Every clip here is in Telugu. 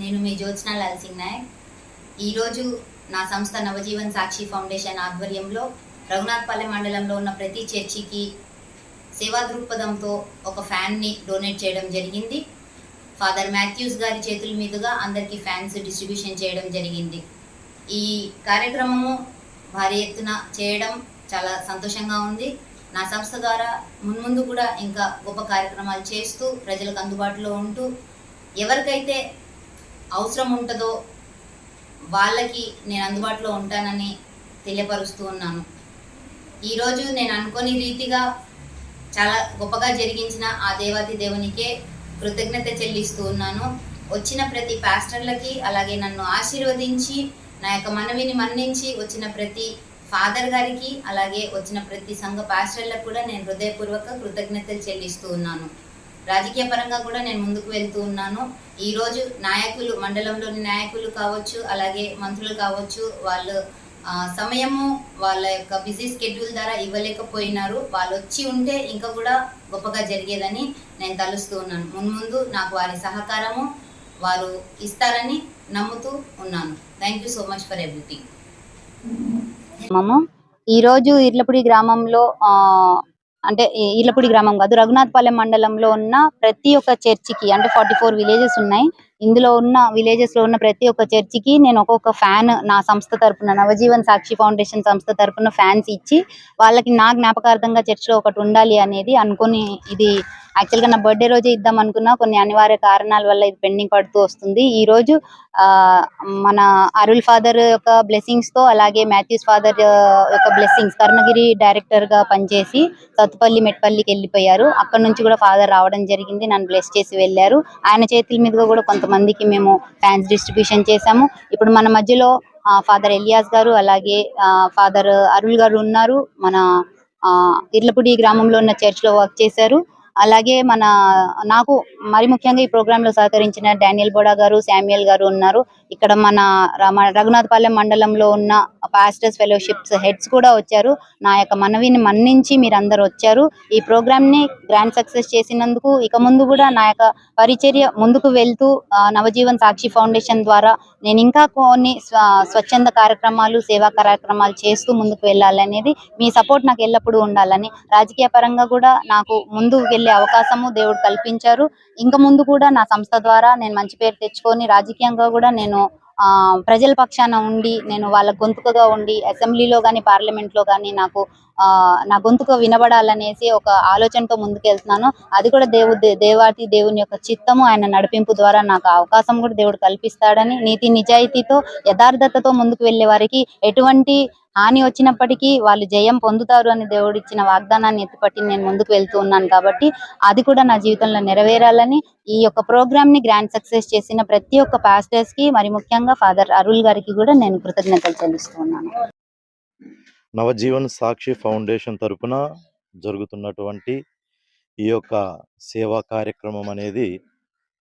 నేను మీ జ్యోత్స్న లాల్ సింగ్ నాయక్. ఈరోజు నా సంస్థ నవజీవన్ సాక్షి ఫౌండేషన్ ఆధ్వర్యంలో రఘునాథ్పల్లె మండలంలో ఉన్న ప్రతి చర్చికి సేవా దృక్పథంతో ఒక ఫ్యాన్ని డొనేట్ చేయడం జరిగింది. ఫాదర్ మాథ్యూస్ గారి చేతుల మీదుగా అందరికీ ఫ్యాన్స్ డిస్ట్రిబ్యూషన్ చేయడం జరిగింది. ఈ కార్యక్రమము భారీ ఎత్తున చేయడం చాలా సంతోషంగా ఉంది. నా సంస్థ ద్వారా మున్ముందు కూడా ఇంకా గొప్ప కార్యక్రమాలు చేస్తూ ప్రజలకు అందుబాటులో ఉంటూ ఎవరికైతే అవసరం ఉంటుందో వాళ్ళకి నేను అందుబాటులో ఉంటానని తెలియపరుస్తూ ఉన్నాను. ఈరోజు నేను అనుకోని రీతిగా చాలా గొప్పగా జరిగించిన ఆ దేవాతి దేవునికే కృతజ్ఞత చెల్లిస్తూ ఉన్నాను. వచ్చిన ప్రతి పాస్టర్లకి అలాగే నన్ను ఆశీర్వదించి నా యొక్క మనవిని మన్నించి వచ్చిన ప్రతి ఫాదర్ గారికి అలాగే వచ్చిన ప్రతి సంఘ పాస్టర్లకు కూడా నేను హృదయపూర్వక కృతజ్ఞతలు చెల్లిస్తూ ఉన్నాను. రాజకీయ పరంగా కూడా నేను ముందుకు వెళ్తూ ఉన్నాను. ఈరోజు నాయకులు మండలంలోని నాయకులు కావచ్చు అలాగే మంత్రులు కావచ్చు వాళ్ళు సమయము వాళ్ళ యొక్క బిజీ స్కెడ్యూల్ ద్వారా ఇవ్వలేకపోయినారు. వాళ్ళు వచ్చి ఉంటే ఇంకా కూడా గొప్పగా జరిగేదని నేను తలుస్తూ ఉన్నాను. మున్ముందు నాకు వారి సహకారము వారు ఇస్తారని నమ్ముతూ ఉన్నాను. Thank you so much for everything ఈరోజు ఈ ఇర్లపుడి గ్రామంలో అంటే ఈ గ్రామం కాదు రఘునాథ్పాలెం మండలంలో ఉన్న ప్రతి ఒక్క చర్చికి అంటే ఫార్టీ ఫోర్ విలేజెస్ ఉన్నాయి. ఇందులో ఉన్న విలేజెస్లో ఉన్న ప్రతి ఒక్క చర్చికి నేను ఒక్కొక్క ఫ్యాన్ నా సంస్థ తరపున నవజీవన్ సాక్షి ఫౌండేషన్ సంస్థ తరపున ఫ్యాన్స్ ఇచ్చి వాళ్ళకి నా జ్ఞాపకార్థంగా చర్చిలో ఒకటి ఉండాలి అనేది అనుకుని ఇది యాక్చువల్గా నా బర్త్డే రోజే ఇద్దాం అనుకున్నా. కొన్ని అనివార్య కారణాల వల్ల ఇది పెండింగ్ పడుతూ వస్తుంది. ఈ రోజు ఆ మన అరుల్ ఫాదర్ యొక్క బ్లెస్సింగ్స్తో అలాగే మాథ్యూస్ ఫాదర్ యొక్క బ్లెస్సింగ్స్ కర్ణగిరి డైరెక్టర్గా పనిచేసి సత్తుపల్లి మెట్పల్లికి వెళ్ళిపోయారు. అక్కడ నుంచి కూడా ఫాదర్ రావడం జరిగింది. నన్ను బ్లెస్ చేసి వెళ్ళారు. ఆయన చేతుల మీదుగా కూడా కొంతమందికి మేము ఫ్యాన్స్ డిస్ట్రిబ్యూషన్ చేశాము. ఇప్పుడు మన మధ్యలో ఫాదర్ ఎలియాస్ గారు అలాగే ఫాదర్ అరుల్ గారు ఉన్నారు. మన ఆ గ్రామంలో ఉన్న చర్చ్లో వర్క్ చేశారు. అలాగే మన నాకు మరి ముఖ్యంగా ఈ ప్రోగ్రామ్లో సహకరించిన డానియల్ బోడా గారు శామ్యుయల్ గారు ఉన్నారు. ఇక్కడ మన రమ- రఘునాథపాలెం మండలంలో ఉన్న పాస్టర్స్ ఫెలోషిప్స్ హెడ్స్ కూడా వచ్చారు. నా యొక్క మనవిని మన్నించి మీరందరూ వచ్చారు. ఈ ప్రోగ్రామ్ని గ్రాండ్ సక్సెస్ చేసినందుకు ఇక ముందు కూడా నా యొక్క పరిచర్య ముందుకు వెళ్తూ నవజీవన్ సాక్షి ఫౌండేషన్ ద్వారా నేను ఇంకా కొన్ని స్వ- స్వచ్ఛంద కార్యక్రమాలు సేవా కార్యక్రమాలు చేస్తూ ముందుకు వెళ్ళాలనేది మీ సపోర్ట్ నాకు ఎల్లప్పుడూ ఉండాలని రాజకీయ పరంగా కూడా నాకు ముందుకు వెళ్ళి అవకాశము దేవుడు కల్పించారు. ఇంకా ముందు కూడా నా సంస్థ ద్వారా నేను మంచి పేరు తెచ్చుకొని రాజకీయంగా కూడా నేను ఆ ప్రజల పక్షాన ఉండి నేను వాళ్ళ గొంతుకగా ఉండి అసెంబ్లీలో కానీ పార్లమెంట్లో కానీ నాకు ఆ నా గొంతుక వినబడాలనేసి ఒక ఆలోచనతో ముందుకు వెళ్తున్నాను అది కూడా దేవు దే- దేవాతి దేవుని యొక్క చిత్తము ఆయన నడిపింపు ద్వారా నాకు అవకాశం కూడా దేవుడు కల్పిస్తాడని నీతి నిజాయితీతో యథార్థతతో ముందుకు వెళ్ళే వారికి ఎటువంటి హాని వచ్చినప్పటికీ వాళ్ళు జయం పొందుతారు అని దేవుడు ఇచ్చిన వాగ్దానాన్ని ఎత్తిపట్టి నేను ముందుకు వెళ్తూ ఉన్నాను కాబట్టి అది కూడా నా జీవితంలో నెరవేరాలని ఈ యొక్క ప్రోగ్రామ్ని గ్రాండ్ సక్సెస్ చేసిన ప్రతి ఒక్క పాస్టర్స్కి మరి ముఖ్యంగా ఫాదర్ అరుల్ గారికి కూడా నేను కృతజ్ఞతలు చెల్లిస్తూ ఉన్నాను. నవజీవన్ సాక్షి ఫౌండేషన్ తరఫున జరుగుతున్నటువంటి ఈ యొక్క సేవా కార్యక్రమం అనేది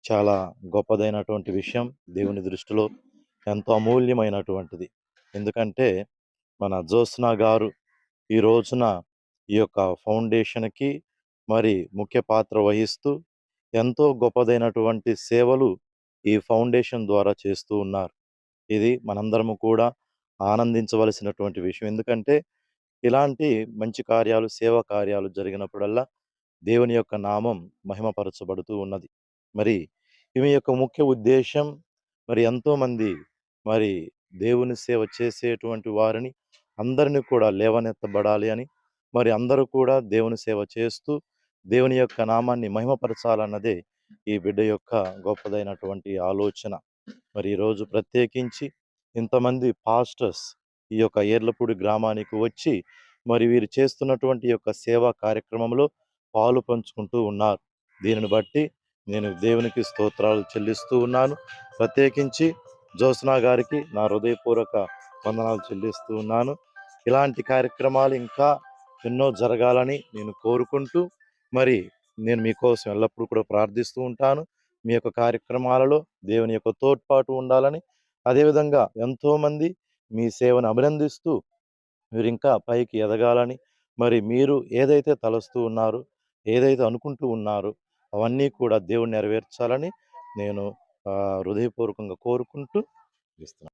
చాలా గొప్పదైనటువంటి విషయం. దేవుని దృష్టిలో ఎంతో అమూల్యమైనటువంటిది. ఎందుకంటే మన జ్యోత్స్న గారు ఈ రోజున ఈ యొక్క ఫౌండేషన్కి మరి ముఖ్య పాత్ర వహిస్తూ ఎంతో గొప్పదైనటువంటి సేవలు ఈ ఫౌండేషన్ ద్వారా చేస్తూ ఉన్నారు. ఇది మనందరము కూడా ఆనందించవలసినటువంటి విషయం. ఎందుకంటే ఇలాంటి మంచి కార్యాలు సేవా కార్యాలు జరిగినప్పుడల్లా దేవుని యొక్క నామం మహిమపరచబడుతూ ఉన్నది. మరి ఈమె యొక్క ముఖ్య ఉద్దేశం మరి ఎంతోమంది మరి దేవుని సేవ చేసేటువంటి వారిని అందరినీ కూడా లేవనెత్తబడాలి అని మరి అందరూ కూడా దేవుని సేవ చేస్తూ దేవుని యొక్క నామాన్ని మహిమపరచాలన్నదే ఈ బిడ్డ యొక్క గొప్పదైనటువంటి ఆలోచన. మరి ఈరోజు ప్రత్యేకించి ఇంతమంది పాస్టర్స్ ఈ యొక్క ఏర్లపూడి గ్రామానికి వచ్చి మరి వీరు చేస్తున్నటువంటి యొక్క సేవా కార్యక్రమంలో పాలు పంచుకుంటూ ఉన్నారు. దీనిని బట్టి నేను దేవునికి స్తోత్రాలు చెల్లిస్తూ ఉన్నాను. ప్రత్యేకించి జ్యోత్స్నా గారికి నా హృదయపూర్వక వందనాలు చెల్లిస్తూ ఉన్నాను. ఇలాంటి కార్యక్రమాలు ఇంకా ఎన్నో జరగాలని నేను కోరుకుంటూ మరి నేను మీకోసం ఎల్లప్పుడూ కూడా ప్రార్థిస్తూ ఉంటాను. మీ యొక్క కార్యక్రమాలలో దేవుని యొక్క తోడ్పాటు ఉండాలని. అదేవిధంగా ఎంతోమంది మీ సేవను అభినందిస్తూ మీరు ఇంకా పైకి ఎదగాలని మరి మీరు ఏదైతే తలస్తూ ఉన్నారో ఏదైతే అనుకుంటూ ఉన్నారో అవన్నీ కూడా దేవుడు నెరవేర్చాలని నేను హృదయపూర్వకంగా కోరుకుంటూ ఇస్తున్నాను